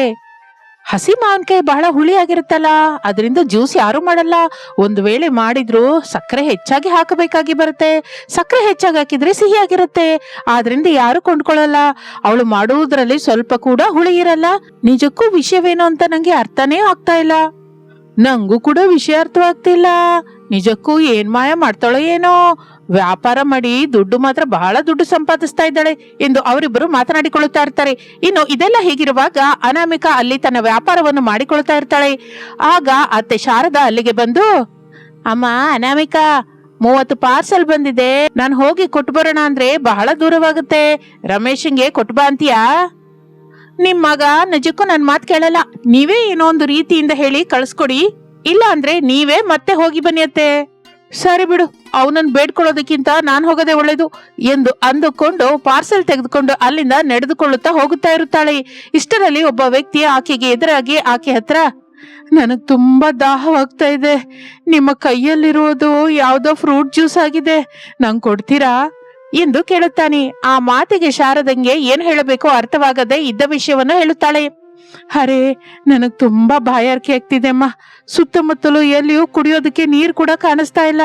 ಹಸಿ ಮಾವಿನಕಾಯಿ ಬಹಳ ಹುಳಿಯಾಗಿರುತ್ತಲ್ಲ ಅದರಿಂದ ಜ್ಯೂಸ್ ಯಾರು ಮಾಡಲ್ಲ. ಒಂದು ವೇಳೆ ಮಾಡಿದ್ರು ಸಕ್ಕರೆ ಹೆಚ್ಚಾಗಿ ಹಾಕಬೇಕಾಗಿ ಬರುತ್ತೆ. ಸಕ್ಕರೆ ಹೆಚ್ಚಾಗಿ ಹಾಕಿದ್ರೆ ಸಿಹಿಯಾಗಿರುತ್ತೆ ಆದ್ರಿಂದ ಯಾರು ಕೊಂಡ್ಕೊಳ್ಳಲ್ಲ. ಅವಳು ಮಾಡುವುದರಲ್ಲಿ ಸ್ವಲ್ಪ ಕೂಡ ಹುಳಿ ಇರಲ್ಲ. ನಿಜಕ್ಕೂ ವಿಷಯವೇನು ಅಂತ ನಂಗೆ ಅರ್ಥನೇ ಆಗ್ತಾ ಇಲ್ಲ. ನಂಗೂ ಕೂಡ ವಿಷಯ ಅರ್ಥವಾಗ್ತಿಲ್ಲ. ನಿಜಕ್ಕೂ ಏನ್ ಮಾಯ ಮಾಡ್ತಾಳೋ ಏನೋ. ವ್ಯಾಪಾರ ಮಾಡಿ ದುಡ್ಡು ಮಾತ್ರ ಬಹಳ ದುಡ್ಡು ಸಂಪಾದಿಸ್ತಾ ಇದ್ದಾಳೆ ಎಂದು ಅವರಿಬ್ಬರು ಮಾತನಾಡಿಕೊಳ್ಳುತ್ತಾ ಇರ್ತಾರೆ. ಇನ್ನು ಇದೆಲ್ಲ ಹೀಗಿರುವಾಗ ಅನಾಮಿಕಾ ಅಲ್ಲಿ ತನ್ನ ವ್ಯಾಪಾರವನ್ನು ಮಾಡಿಕೊಳ್ತಾ ಇರ್ತಾಳೆ. ಆಗ ಅತ್ತೆ ಶಾರದಾ ಅಲ್ಲಿಗೆ ಬಂದು, ಅಮ್ಮ, ಅನಾಮಿಕಾ, ಮೂವತ್ತು ಪಾರ್ಸೆಲ್ ಬಂದಿದೆ. ನಾನು ಹೋಗಿ ಕೊಟ್ಟು ಬರೋಣ ಅಂದ್ರೆ ಬಹಳ ದೂರವಾಗುತ್ತೆ. ರಮೇಶನ್ಗೆ ಕೊಟ್ಟು ಬಾ ಅಂತೀಯಾ? ನಿಮ್ ಮಗ ನಿಜಕ್ಕೂ ನನ್ ಮಾತು ಕೇಳಲ್ಲ. ನೀವೇ ಏನೋ ಒಂದು ರೀತಿಯಿಂದ ಹೇಳಿ ಕಳ್ಸ್ಕೊಡಿ. ಇಲ್ಲ ಅಂದ್ರೆ ನೀವೇ ಮತ್ತೆ ಹೋಗಿ ಬನ್ನಿ ಅತ್ತೆ. ಸರಿ ಬಿಡು. ಅವನನ್ನ ಬೇಡ್ಕೊಳ್ಳೋದಕ್ಕಿಂತ ನಾನು ಹೋಗೋದೇ ಒಳ್ಳೇದು ಎಂದು ಅಂದುಕೊಂಡು ಪಾರ್ಸೆಲ್ ತೆಗೆದುಕೊಂಡು ಅಲ್ಲಿಂದ ನಡೆದುಕೊಳ್ಳುತ್ತಾ ಹೋಗುತ್ತಾ ಇರುತ್ತಾಳೆ. ಇಷ್ಟರಲ್ಲಿ ಒಬ್ಬ ವ್ಯಕ್ತಿ ಆಕೆಗೆ ಎದುರಾಗಿ ಆಕೆ ಹತ್ರ, ನನಗೆ ತುಂಬಾ ದಾಹವಾಗ್ತಾ ಇದೆ. ನಿಮ್ಮ ಕೈಯಲ್ಲಿರುವುದು ಯಾವುದೋ ಫ್ರೂಟ್ ಜ್ಯೂಸ್ ಆಗಿದೆ. ನಂಗ್ ಕೊಡ್ತೀರಾ? ಎಂದು ಕೇಳುತ್ತಾನೆ. ಆ ಮಾತಿಗೆ ಶಾರದಂಗೆ ಏನ್ ಹೇಳಬೇಕೋ ಅರ್ಥವಾಗದೆ ಇದ್ದ ವಿಷಯವನ್ನು ಹೇಳುತ್ತಾಳೆ. ಅರೆ, ನನಗ್ ತುಂಬಾ ಬಾಯಾರಿಕೆ ಆಗ್ತಿದೆ ಅಮ್ಮ. ಸುತ್ತಮುತ್ತಲು ಎಲ್ಲಿಯೂ ಕುಡಿಯೋದಕ್ಕೆ ನೀರು ಕೂಡ ಕಾಣಿಸ್ತಾ ಇಲ್ಲ.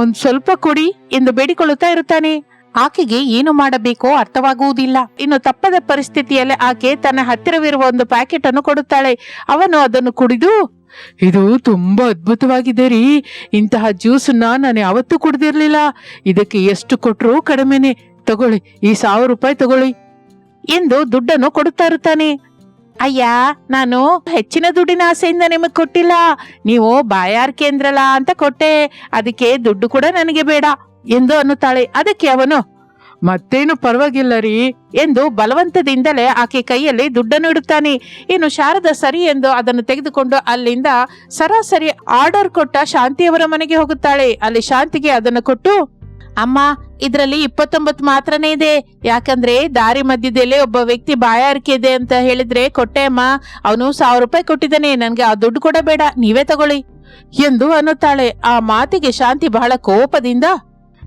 ಒಂದ್ ಸ್ವಲ್ಪ ಕೊಡಿ ಎಂದು ಬೇಡಿಕೊಳ್ಳುತ್ತಾ ಇರುತ್ತಾನೆ. ಆಕೆಗೆ ಏನು ಮಾಡಬೇಕೋ ಅರ್ಥವಾಗುವುದಿಲ್ಲ. ಇನ್ನು ತಪ್ಪದ ಪರಿಸ್ಥಿತಿಯಲ್ಲಿ ಆಕೆ ತನ್ನ ಹತ್ತಿರವಿರುವ ಒಂದು ಪ್ಯಾಕೆಟ್ ಅನ್ನು ಕೊಡುತ್ತಾಳೆ. ಅವನು ಅದನ್ನು ಕುಡಿದು, ಇದು ತುಂಬಾ ಅದ್ಭುತವಾಗಿದೆ ರೀ. ಇಂತಹ ಜ್ಯೂಸನ್ನ ನಾನು ಯಾವತ್ತೂ ಕುಡ್ದಿರ್ಲಿಲ್ಲ. ಇದಕ್ಕೆ ಎಷ್ಟು ಕೊಟ್ಟರೂ ಕಡಿಮೆನೆ. ತಗೊಳ್ಳಿ, ಈ ಸಾವಿರ ರೂಪಾಯಿ ತಗೊಳ್ಳಿ ಎಂದು ದುಡ್ಡನ್ನು ಕೊಡುತ್ತಾ ಇರುತ್ತಾನೆ. ಅಯ್ಯ, ನಾನು ಹೆಚ್ಚಿನ ದುಡ್ಡಿನ ಆಸೆಯಿಂದ ನಿಮಗೆ ಕೊಟ್ಟಿಲ್ಲ. ನೀವು ಬಾಯಾರಿಕೆ ಅಂದ್ರಲ್ಲ ಅಂತ ಕೊಟ್ಟೆ. ಅದಕ್ಕೆ ದುಡ್ಡು ಕೂಡ ನನಗೆ ಬೇಡ ಎಂದು ಅನ್ನುತ್ತಾಳೆ. ಅದಕ್ಕೆ ಅವನು, ಮತ್ತೇನು ಪರವಾಗಿಲ್ಲ ರೀ ಎಂದು ಬಲವಂತದಿಂದಲೇ ಆಕೆ ಕೈಯಲ್ಲಿ ದುಡ್ಡನ್ನು ಇಡುತ್ತಾನೆ. ಇನ್ನು ಶಾರದ ಸರಿ ಎಂದು ಅದನ್ನು ತೆಗೆದುಕೊಂಡು ಅಲ್ಲಿಂದ ಸರಾಸರಿ ಆರ್ಡರ್ ಕೊಟ್ಟ ಶಾಂತಿಯವರ ಮನೆಗೆ ಹೋಗುತ್ತಾಳೆ. ಅಲ್ಲಿ ಶಾಂತಿಗೆ ಅದನ್ನು ಕೊಟ್ಟು, ಅಮ್ಮ ಇದರಲ್ಲಿ ಇಪ್ಪತ್ತೊಂಬತ್ತು ಮಾತ್ರನೇ ಇದೆ. ಯಾಕಂದ್ರೆ ದಾರಿ ಮಧ್ಯದಲ್ಲಿ ಒಬ್ಬ ವ್ಯಕ್ತಿ ಬಾಯಾರಿಕೆ ಇದೆ ಅಂತ ಹೇಳಿದ್ರೆ, ಕೊಟ್ಟೆ ಅಮ್ಮ, ಅವನು ಸಾವಿರ ರೂಪಾಯಿ ಕೊಟ್ಟಿದ್ದಾನೆ, ನನ್ಗೆ ಆ ದುಡ್ಡು ಕೂಡ ಬೇಡ, ನೀವೇ ತಗೊಳ್ಳಿ. ಎಂದು ಅನ್ನುತ್ತಾಳೆ. ಆ ಮಾತಿಗೆ ಶಾಂತಿ ಬಹಳ ಕೋಪದಿಂದ,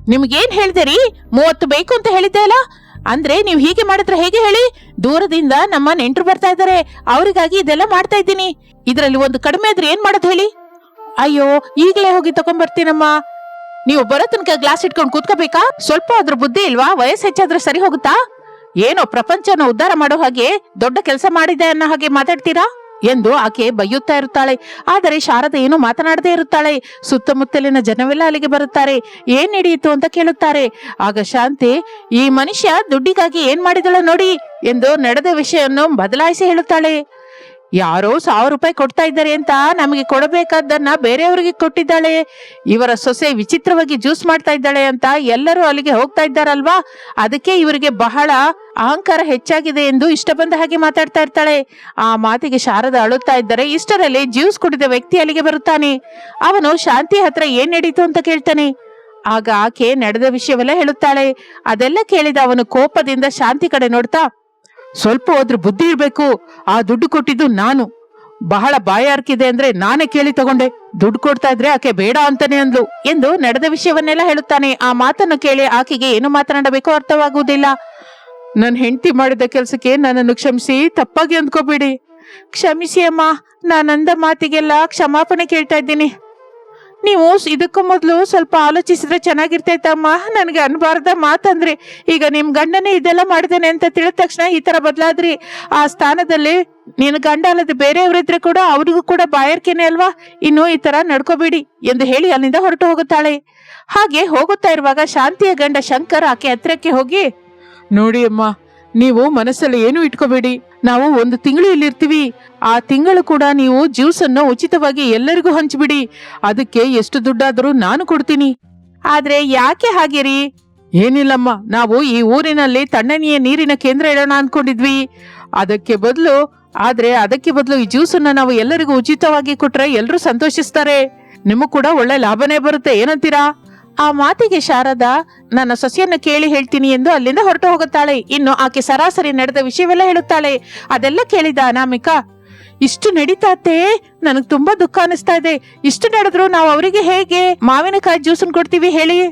ನಿಮ್ಗೇನ್ ಹೇಳ್ದಿರಿ ಮೂವತ್ತು ಬೇಕು ಅಂತ ಹೇಳಿದ್ದೆ ಅಲ್ಲ? ಅಂದ್ರೆ ನೀವು ಹೀಗೆ ಮಾಡಿದ್ರೆ ಹೇಗೆ ಹೇಳಿ? ದೂರದಿಂದ ನಮ್ಮ ನೆಂಟರು ಬರ್ತಾ ಇದ್ದಾರೆ, ಅವರಿಗಾಗಿ ಇದೆಲ್ಲ ಮಾಡ್ತಾ ಇದ್ದೀನಿ. ಇದರಲ್ಲಿ ಒಂದು ಕಡಿಮೆ ಆದ್ರೆ ಏನ್ ಮಾಡೋದು ಹೇಳಿ? ಅಯ್ಯೋ, ಈಗಲೇ ಹೋಗಿ ತಗೊಂಡ್ಬರ್ತೀನಮ್ಮ ನೀವು ಬರೋ ತನಕ ಗ್ಲಾಸ್ ಇಟ್ಕೊಂಡು ಕೂತ್ಕೋಬೇಕಾ? ಸ್ವಲ್ಪ ಅದ್ರ ಬುದ್ಧಿ ಇಲ್ವಾ? ವಯಸ್ಸು ಹೆಚ್ಚಾದ್ರೆ ಸರಿ ಹೋಗುತ್ತಾ? ಏನೋ ಪ್ರಪಂಚನ ಉದ್ಧಾರ ಮಾಡೋ ಹಾಗೆ ದೊಡ್ಡ ಕೆಲಸ ಮಾಡಿದೆ ಅನ್ನೋ ಹಾಗೆ ಮಾತಾಡ್ತೀರಾ? ಎಂದು ಆಕೆ ಬೈಯುತ್ತಾ ಇರುತ್ತಾಳೆ. ಆದರೆ ಶಾರದ ಏನು ಮಾತನಾಡದೇ ಇರುತ್ತಾಳೆ. ಸುತ್ತಮುತ್ತಲಿನ ಜನವೆಲ್ಲ ಅಲ್ಲಿಗೆ ಬರುತ್ತಾರೆ. ಏನ್ ನಡೆಯಿತು ಅಂತ ಕೇಳುತ್ತಾರೆ. ಆಗ ಶಾಂತಿ, ಈ ಮನುಷ್ಯ ದುಡ್ಡಿಗಾಗಿ ಏನ್ ಮಾಡಿದಳ ನೋಡಿ ಎಂದು ನಡೆದ ವಿಷಯವನ್ನು ಬದಲಾಯಿಸಿ ಹೇಳುತ್ತಾಳೆ. ಯಾರೋ ಸಾವಿರ ರೂಪಾಯಿ ಕೊಡ್ತಾ ಇದ್ದಾರೆ ಅಂತ ನಮಗೆ ಕೊಡಬೇಕಾದ್ದನ್ನ ಬೇರೆಯವರಿಗೆ ಕೊಟ್ಟಿದ್ದಾಳೆ. ಇವರ ಸೊಸೆ ವಿಚಿತ್ರವಾಗಿ ಜ್ಯೂಸ್ ಮಾಡ್ತಾ ಇದ್ದಾಳೆ ಅಂತ ಎಲ್ಲರೂ ಅಲ್ಲಿಗೆ ಹೋಗ್ತಾ ಇದ್ದಾರಲ್ವಾ? ಅದಕ್ಕೆ ಇವರಿಗೆ ಬಹಳ ಅಹಂಕಾರ ಹೆಚ್ಚಾಗಿದೆ ಎಂದು ಇಷ್ಟ ಬಂದ ಹಾಗೆ ಮಾತಾಡ್ತಾ ಇರ್ತಾಳೆ. ಆ ಮಾತಿಗೆ ಶಾರದ ಅಳುತ್ತಾ ಇದ್ದರೆ ಇಷ್ಟರಲ್ಲಿ ಜ್ಯೂಸ್ ಕುಡಿದ ವ್ಯಕ್ತಿ ಅಲ್ಲಿಗೆ ಬರುತ್ತಾನೆ. ಅವನು, ಶಾಂತಿ ಹತ್ರ ಏನ್ ನಡೀತು ಅಂತ ಕೇಳ್ತಾನೆ. ಆಗ ಆಕೆ ನಡೆದ ವಿಷಯವೆಲ್ಲ ಹೇಳುತ್ತಾಳೆ. ಅದೆಲ್ಲ ಕೇಳಿದ ಅವನು ಕೋಪದಿಂದ ಶಾಂತಿ ಕಡೆ ನೋಡ್ತಾ ಸ್ವಲ್ಪ ಹೋದ್ರೆ ಬುದ್ಧಿ ಇರಬೇಕು. ಆ ದುಡ್ಡು ಕೊಟ್ಟಿದ್ದು ನಾನು. ಬಹಳ ಬಾಯಾರ್ಕಿದೆ ಅಂದ್ರೆ ನಾನೇ ಕೇಳಿ ತಗೊಂಡೆ. ದುಡ್ಡು ಕೊಡ್ತಾ ಇದ್ರೆ ಆಕೆ ಬೇಡ ಅಂತಾನೆ ಅಂದ್ಲು ಎಂದು ನಡೆದ ವಿಷಯವನ್ನೆಲ್ಲ ಹೇಳುತ್ತಾನೆ. ಆ ಮಾತನ್ನು ಕೇಳಿ ಆಕೆಗೆ ಏನು ಮಾತನಾಡಬೇಕು ಅರ್ಥವಾಗುವುದಿಲ್ಲ. ನನ್ನ ಹೆಂಡತಿ ಮಾಡಿದ ಕೆಲಸಕ್ಕೆ ನನ್ನನ್ನು ಕ್ಷಮಿಸಿ, ತಪ್ಪಾಗಿ ಅಂದ್ಕೋಬೇಡಿ. ಕ್ಷಮಿಸಿ ಅಮ್ಮ. ನಾನಂದ ಮಾತಿಗೆಲ್ಲ ಕ್ಷಮಾಪಣೆ ಕೇಳ್ತಾ ಇದ್ದೀನಿ. ನೀವು ಇದಕ್ಕೂ ಮೊದಲು ಸ್ವಲ್ಪ ಆಲೋಚಿಸಿದ್ರೆ ಚೆನ್ನಾಗಿರ್ತೈತಮ್ಮ. ನನಗೆ ಅನ್ಬಾರ್ದ ಮಾತಂದ್ರಿ ಈಗ ನಿಮ್ಮ ಗಂಡನೇ ಇದೆಲ್ಲ ಮಾಡಿದ್ದೇನೆ ಅಂತ ತಿಳಿದ ತಕ್ಷಣ ಈ ತರ ಬದಲಾದ್ರಿ. ಆ ಸ್ಥಾನದಲ್ಲಿ ನಿನ್ನ ಗಂಡ ಅಲ್ಲದೆ ಬೇರೆಯವರಿದ್ರೆ ಕೂಡ ಅವ್ರಿಗೂ ಕೂಡ ಬಾಯರ್ಕೆನೆ ಅಲ್ವಾ? ಇನ್ನು ಈ ತರ ನಡ್ಕೋಬೇಡಿ ಎಂದು ಹೇಳಿ ಅಲ್ಲಿಂದ ಹೊರಟು ಹೋಗುತ್ತಾಳೆ. ಹಾಗೆ ಹೋಗುತ್ತಾ ಇರುವಾಗ ಶಾಂತಿಯ ಗಂಡ ಶಂಕರ್ ಆಕೆ ಹತ್ರಕ್ಕೆ ಹೋಗಿ, ನೋಡಿ ಅಮ್ಮ, ನೀವು ಮನಸ್ಸಲ್ಲಿ ಏನು ಇಟ್ಕೋಬೇಡಿ. ನಾವು ಒಂದು ತಿಂಗಳು ಇಲ್ಲಿರ್ತೀವಿ ಆ ತಿಂಗಳು ಕೂಡ ನೀವು ಜ್ಯೂಸ್ ಅನ್ನು ಉಚಿತವಾಗಿ ಎಲ್ಲರಿಗೂ ಹಂಚಿಬಿಡಿ. ಅದಕ್ಕೆ ಎಷ್ಟು ದುಡ್ಡಾದರೂ ನಾನು ಕೊಡ್ತೀನಿ. ಆದ್ರೆ ಯಾಕೆ ಹಾಗೆರಿ? ಏನಿಲ್ಲಮ್ಮ, ನಾವು ಈ ಊರಿನಲ್ಲಿ ತಣ್ಣನೆಯ ನೀರಿನ ಕೇಂದ್ರ ಇಡೋಣ ಅನ್ಕೊಂಡಿದ್ವಿ. ಅದಕ್ಕೆ ಬದಲು, ಆದ್ರೆ ಅದಕ್ಕೆ ಬದಲು ಈ ಜ್ಯೂಸ್ ನಾವು ಎಲ್ಲರಿಗೂ ಉಚಿತವಾಗಿ ಕೊಟ್ರೆ ಎಲ್ಲರೂ ಸಂತೋಷಿಸ್ತಾರೆ. ನಿಮಗ್ ಕೂಡ ಒಳ್ಳೆ ಲಾಭನೇ ಬರುತ್ತೆ, ಏನಂತೀರಾ? ಆ ಮಾತಿಗೆ ಶಾರದಾ, ನನ್ನ ಸೊಸೆಯನ್ನು ಕೇಳಿ ಹೇಳ್ತೀನಿ ಎಂದು ಅಲ್ಲಿಂದ ಹೊರಟು ಹೋಗುತ್ತಾಳೆ. ಇನ್ನು ಆಕೆ ಸರಾಸರಿ ನಡೆದ ವಿಷಯವೆಲ್ಲ ಹೇಳುತ್ತಾಳೆ. ಅದೆಲ್ಲ ಕೇಳಿದ ಅನಾಮಿಕಾ, ಇಷ್ಟು ನಡೀತಾತೆ ನನಗ್ ತುಂಬಾ ದುಃಖ ಅನಿಸ್ತಾ ಇದೆ. ಇಷ್ಟು ನಡೆದ್ರು ನಾವು ಅವರಿಗೆ ಹೇಗೆ ಮಾವಿನಕಾಯಿ ಜ್ಯೂಸನ್ ಕೊಡ್ತೀವಿ ಹೇಳಿ?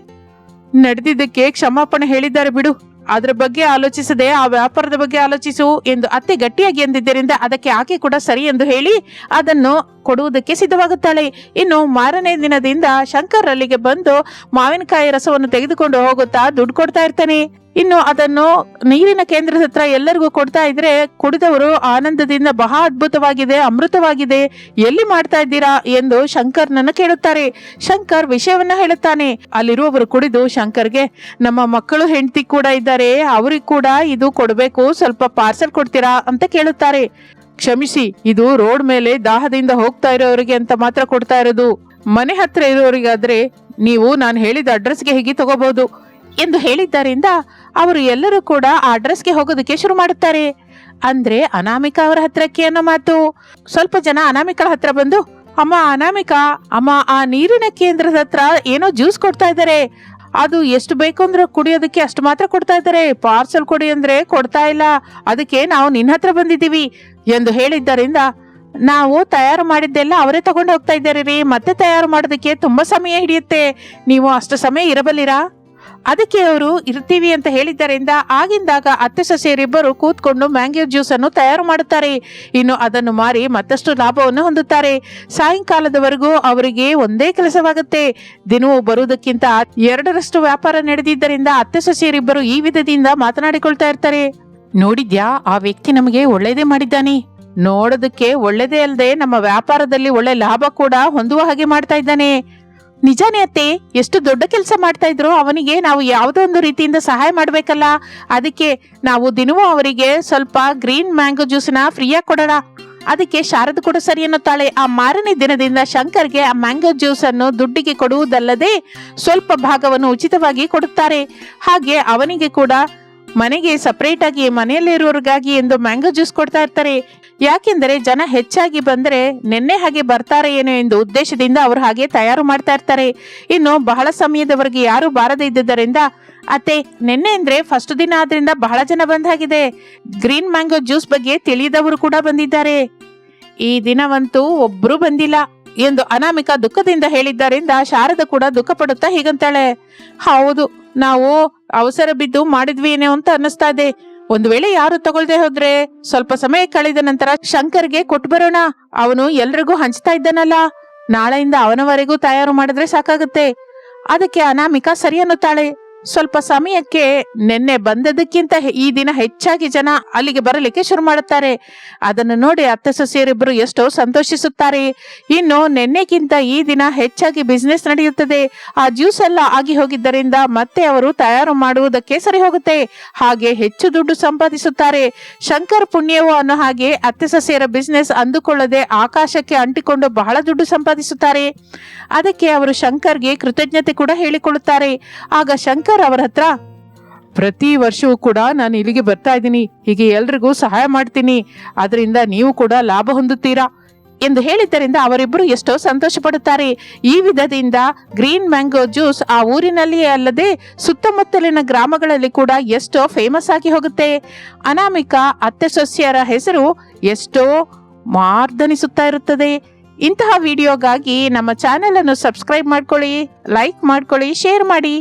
ನಡೆದಿದ್ದಕ್ಕೆ ಕ್ಷಮಾಪಣೆ ಹೇಳಿದ್ದಾರೆ ಬಿಡು. ಅದ್ರ ಬಗ್ಗೆ ಆಲೋಚಿಸದೆ, ಆ ವ್ಯಾಪಾರದ ಬಗ್ಗೆ ಆಲೋಚಿಸು ಎಂದು ಅತ್ತೆ ಗಟ್ಟಿಯಾಗಿ ಎಂದಿದ್ದರಿಂದ ಅದಕ್ಕೆ ಆಕೆ ಕೂಡ ಸರಿ ಎಂದು ಹೇಳಿ ಅದನ್ನು ಕೊಡುವುದಕ್ಕೆ ಸಿದ್ಧವಾಗುತ್ತಾಳೆ. ಇನ್ನು ಮಾರನೇ ದಿನದಿಂದ ಶಂಕರ್ ಅಲ್ಲಿಗೆ ಬಂದು ಮಾವಿನಕಾಯಿ ರಸವನ್ನು ತೆಗೆದುಕೊಂಡು ಹೋಗುತ್ತಾ ದುಡ್ಡು ಕೊಡ್ತಾ ಇರ್ತಾನೆ. ಇನ್ನು ಅದನ್ನು ನೀರಿನ ಕೇಂದ್ರದ ಹತ್ರ ಎಲ್ಲರಿಗೂ ಕೊಡ್ತಾ ಇದ್ರೆ ಕುಡಿದವರು ಆನಂದದಿಂದ ಬಹಳ ಅದ್ಭುತವಾಗಿದೆ, ಅಮೃತವಾಗಿದೆ. ಎಲ್ಲಿ ಮಾಡ್ತಾ ಇದ್ದೀರಾ ಎಂದು ಶಂಕರ್ನನ್ನು ಕೇಳುತ್ತಾರೆ. ಶಂಕರ್ ವಿಷಯವನ್ನ ಹೇಳುತ್ತಾನೆ. ಅಲ್ಲಿರುವವರು ಕುಡಿದು ಶಂಕರ್ಗೆ, ನಮ್ಮ ಮಕ್ಕಳು ಹೆಂಡತಿ ಕೂಡ ಇದ್ದಾರೆ, ಅವ್ರಿಗೆ ಕೂಡ ಇದು ಕೊಡಬೇಕು, ಸ್ವಲ್ಪ ಪಾರ್ಸೆಲ್ ಕೊಡ್ತೀರಾ ಅಂತ ಕೇಳುತ್ತಾರೆ. ಕ್ಷಮಿಸಿ, ಇದು ರೋಡ್ ಮೇಲೆ ದಾಹದಿಂದ ಹೋಗ್ತಾ ಇರೋರಿಗೆ ಅಂತ ಮಾತ್ರ ಕೊಡ್ತಾ ಇರೋದು. ಮನೆ ಹತ್ರ ಇರೋರಿಗಾದ್ರೆ ನೀವು ನಾನು ಹೇಳಿದ ಅಡ್ರೆಸ್ಗೆ ಹೇಗೆ ತಗೋಬಹುದು ಎಂದು ಹೇಳಿದ್ದರಿಂದ ಅವರು ಎಲ್ಲರೂ ಕೂಡ ಆ ಅಡ್ರೆಸ್ಗೆ ಹೋಗೋದಕ್ಕೆ ಶುರು ಮಾಡುತ್ತಾರೆ. ಅಂದ್ರೆ ಅನಾಮಿಕಾ ಅವರ ಹತ್ರಕ್ಕೆ ಅನ್ನೋ ಮಾತು. ಸ್ವಲ್ಪ ಜನ ಅನಾಮಿಕಳ ಹತ್ರ ಬಂದು, ಅಮ್ಮ, ಅನಾಮಿಕಾ, ಅಮ್ಮ, ಆ ನೀರಿನ ಕೇಂದ್ರದ ಹತ್ರ ಏನೋ ಜ್ಯೂಸ್ ಕೊಡ್ತಾ ಇದ್ದಾರೆ. ಅದು ಎಷ್ಟು ಬೇಕು ಅಂದ್ರೆ ಕುಡಿಯೋದಕ್ಕೆ ಅಷ್ಟು ಮಾತ್ರ ಕೊಡ್ತಾ ಇದ್ದಾರೆ. ಪಾರ್ಸಲ್ ಕೊಡಿ ಅಂದ್ರೆ ಕೊಡ್ತಾ ಇಲ್ಲ. ಅದಕ್ಕೆ ನಾವು ನಿನ್ನ ಹತ್ರ ಬಂದಿದ್ದೀವಿ. ಎಂದು ಹೇಳಿದ್ದರಿಂದ, ನಾವು ತಯಾರು ಮಾಡಿದ್ದೆಲ್ಲ ಅವರೇ ತಗೊಂಡು ಹೋಗ್ತಾ ಇದ್ದಾರೆ ರೀ. ಮತ್ತೆ ತಯಾರು ಮಾಡೋದಕ್ಕೆ ತುಂಬಾ ಸಮಯ ಹಿಡಿಯುತ್ತೆ. ನೀವು ಅಷ್ಟು ಸಮಯ ಇರಬಲ್ಲಿರಾ? ಅದಕ್ಕೆ ಅವರು ಇರ್ತೀವಿ ಅಂತ ಹೇಳಿದ್ದರಿಂದ ಆಗಿಂದಾಗ ಅತ್ತೆ ಸೊಸೆಯರಿಬ್ಬರು ಕೂತ್ಕೊಂಡು ಮ್ಯಾಂಗೋ ಜ್ಯೂಸ್ ಅನ್ನು ತಯಾರು ಮಾಡುತ್ತಾರೆ. ಇನ್ನು ಅದನ್ನು ಮಾರಿ ಮತ್ತಷ್ಟು ಲಾಭವನ್ನು ಹೊಂದುತ್ತಾರೆ. ಸಾಯಂಕಾಲದವರೆಗೂ ಅವರಿಗೆ ಒಂದೇ ಕೆಲಸವಾಗುತ್ತೆ. ದಿನವೂ ಬರುವುದಕ್ಕಿಂತ ಎರಡರಷ್ಟು ವ್ಯಾಪಾರ ನಡೆದಿದ್ದರಿಂದ ಅತ್ತೆ ಸೊಸೆಯರಿಬ್ಬರು ಈ ವಿಧದಿಂದ ಮಾತನಾಡಿಕೊಳ್ತಾ ಇರ್ತಾರೆ. ನೋಡಿದ್ಯಾ, ಆ ವ್ಯಕ್ತಿ ನಮಗೆ ಒಳ್ಳೇದೇ ಮಾಡಿದ್ದಾನೆ. ನೋಡೋದಕ್ಕೆ ಒಳ್ಳೇದೇ ಅಲ್ಲದೆ ನಮ್ಮ ವ್ಯಾಪಾರದಲ್ಲಿ ಒಳ್ಳೆ ಲಾಭ ಕೂಡ ಹೊಂದುವ ಹಾಗೆ ಮಾಡ್ತಾ ಇದ್ದಾನೆ. ನಿಜಾನೇ ಅತ್ತೆ, ಎಷ್ಟು ದೊಡ್ಡ ಕೆಲಸ ಮಾಡ್ತಾ ಇದ್ರು ಅವನಿಗೆ ನಾವು ಯಾವುದೋ ಒಂದು ರೀತಿಯಿಂದ ಸಹಾಯ ಮಾಡ್ಬೇಕಲ್ಲ. ಅದಕ್ಕೆ ನಾವು ದಿನವೂ ಅವರಿಗೆ ಸ್ವಲ್ಪ ಗ್ರೀನ್ ಮ್ಯಾಂಗೋ ಜ್ಯೂಸ್ನ ಫ್ರೀಯಾಗಿ ಕೊಡೋಣ. ಅದಕ್ಕೆ ಶಾರದ ಕೂಡ ಸರಿ ಅನ್ನುತ್ತಾಳೆ. ಆ ಮಾರನೇ ದಿನದಿಂದ ಶಂಕರ್ಗೆ ಆ ಮ್ಯಾಂಗೋ ಜ್ಯೂಸ್ ಅನ್ನು ದುಡ್ಡಿಗೆ ಕೊಡುವುದಲ್ಲದೆ ಸ್ವಲ್ಪ ಭಾಗವನ್ನು ಉಚಿತವಾಗಿ ಕೊಡುತ್ತಾರೆ. ಹಾಗೆ ಅವನಿಗೆ ಕೂಡ ಮನೆಗೆ ಸಪರೇಟ್ ಆಗಿ ಮನೆಯಲ್ಲಿರುವವರಿಗಾಗಿ ಎಂದು ಮ್ಯಾಂಗೋ ಜ್ಯೂಸ್ ಕೊಡ್ತಾ ಇರ್ತಾರೆ. ಯಾಕೆಂದರೆ ಜನ ಹೆಚ್ಚಾಗಿ ಬಂದರೆ ನಿನ್ನೆ ಹಾಗೆ ಬರ್ತಾರೆ ಏನೋ ಎಂದು ಉದ್ದೇಶದಿಂದ ಅವರು ಹಾಗೆ ತಯಾರು ಮಾಡ್ತಾ ಇರ್ತಾರೆ. ಇನ್ನು ಬಹಳ ಸಮಯದವರೆಗೆ ಯಾರು ಬಾರದೇ ಇದ್ದುದರಿಂದ ಅತ್ತೆ, ನಿನ್ನೆ ಅಂದ್ರೆ ಫಸ್ಟ್ ದಿನ ಆದ್ರಿಂದ ಬಹಳ ಜನ ಬಂದಾಗಿದೆ. ಗ್ರೀನ್ ಮ್ಯಾಂಗೋ ಜ್ಯೂಸ್ ಬಗ್ಗೆ ತಿಳಿದವರು ಕೂಡ ಬಂದಿದ್ದಾರೆ. ಈ ದಿನವಂತೂ ಒಬ್ರು ಬಂದಿಲ್ಲ. ಎಂದು ಅನಾಮಿಕಾ ದುಃಖದಿಂದ ಹೇಳಿದ್ದರಿಂದ ಶಾರದ ಕೂಡ ದುಃಖ ಪಡುತ್ತಾ ಹೀಗಂತಾಳೆ. ಹೌದು, ನಾವು ಅವಸರ ಬಿದ್ದು ಮಾಡಿದ್ವಿ ಏನೋ ಅಂತ ಅನ್ನಿಸ್ತಾ ಇದೆ. ಒಂದು ವೇಳೆ ಯಾರು ತಗೊಳ್ದೆ ಹೋದ್ರೆ ಸ್ವಲ್ಪ ಸಮಯ ಕಳೆದ ನಂತರ ಶಂಕರ್ಗೆ ಕೊಟ್ಟು ಬರೋಣ. ಅವನು ಎಲ್ರಿಗೂ ಹಂಚ್ತಾ ಇದ್ದಾನಲ್ಲ. ನಾಳೆಯಿಂದ ಅವನವರೆಗೂ ತಯಾರು ಮಾಡಿದ್ರೆ ಸಾಕಾಗುತ್ತೆ. ಅದಕ್ಕೆ ಅನಾಮಿಕಾ ಸರಿ ಅನ್ನುತ್ತಾಳೆ. ಸ್ವಲ್ಪ ಸಮಯಕ್ಕೆ ನಿನ್ನೆ ಬಂದದಕ್ಕಿಂತ ಈ ದಿನ ಹೆಚ್ಚಾಗಿ ಜನ ಅಲ್ಲಿಗೆ ಬರಲಿಕ್ಕೆ ಶುರು ಮಾಡುತ್ತಾರೆ. ಅದನ್ನು ನೋಡಿ ಅತ್ತೆ ಸೊಸೆಯರಿಬ್ಬರು ಎಷ್ಟೋ ಸಂತೋಷಿಸುತ್ತಾರೆ. ಇನ್ನು ನಿನ್ನೆಗಿಂತ ಈ ದಿನ ಹೆಚ್ಚಾಗಿ ಬಿಸ್ನೆಸ್ ನಡೆಯುತ್ತದೆ. ಆ ಜ್ಯೂಸ್ ಎಲ್ಲ ಆಗಿ ಹೋಗಿದ್ದರಿಂದ ಮತ್ತೆ ಅವರು ತಯಾರು ಮಾಡುವುದಕ್ಕೆ ಸರಿ ಹೋಗುತ್ತೆ. ಹಾಗೆ ಹೆಚ್ಚು ದುಡ್ಡು ಸಂಪಾದಿಸುತ್ತಾರೆ. ಶಂಕರ್ ಪುಣ್ಯವು ಅನ್ನೋ ಹಾಗೆ ಅತ್ತೆ ಸೊಸೆಯರ ಬಿಸ್ನೆಸ್ ಅಂದುಕೊಳ್ಳದೆ ಆಕಾಶಕ್ಕೆ ಅಂಟಿಕೊಂಡು ಬಹಳ ದುಡ್ಡು ಸಂಪಾದಿಸುತ್ತಾರೆ. ಅದಕ್ಕೆ ಅವರು ಶಂಕರ್ಗೆ ಕೃತಜ್ಞತೆ ಕೂಡ ಹೇಳಿಕೊಳ್ಳುತ್ತಾರೆ. ಆಗ ಶಂಕರ್ ಅವರ ಹತ್ರ. ಪ್ರತಿ ವರ್ಷವೂ ಕೂಡ ನಾನು ಇಲ್ಲಿಗೆ ಬರ್ತಾ ಇದ್ದೀನಿ. ಹೀಗೆ ಎಲ್ರಿಗೂ ಸಹಾಯ ಮಾಡ್ತೀನಿ. ಅದರಿಂದ ನೀವು ಕೂಡ ಲಾಭ ಹೊಂದುತ್ತೀರಾ? ಎಂದು ಹೇಳಿದ್ದರಿಂದ ಅವರಿಬ್ಬರು ಎಷ್ಟೋ ಸಂತೋಷ ಪಡುತ್ತಾರೆ ಈ ವಿಧದಿಂದ ಗ್ರೀನ್ ಮ್ಯಾಂಗೋ ಜ್ಯೂಸ್ ಆ ಊರಿನಲ್ಲಿಯೇ ಅಲ್ಲದೆ ಸುತ್ತಮುತ್ತಲಿನ ಗ್ರಾಮಗಳಲ್ಲಿ ಕೂಡ ಎಷ್ಟೋ ಫೇಮಸ್ ಆಗಿ ಹೋಗುತ್ತೆ. ಅನಾಮಿಕ ಅತ್ತೆ ಸೊಸ್ಯರ ಹೆಸರು ಎಷ್ಟೋ ಮಾರ್ದನಿಸುತ್ತಾ ಇರುತ್ತದೆ. ಇಂತಹ ವಿಡಿಯೋಗಾಗಿ ನಮ್ಮ ಚಾನೆಲ್ ಅನ್ನು ಸಬ್ಸ್ಕ್ರೈಬ್ ಮಾಡ್ಕೊಳ್ಳಿ, ಲೈಕ್ ಮಾಡ್ಕೊಳ್ಳಿ, ಶೇರ್ ಮಾಡಿ.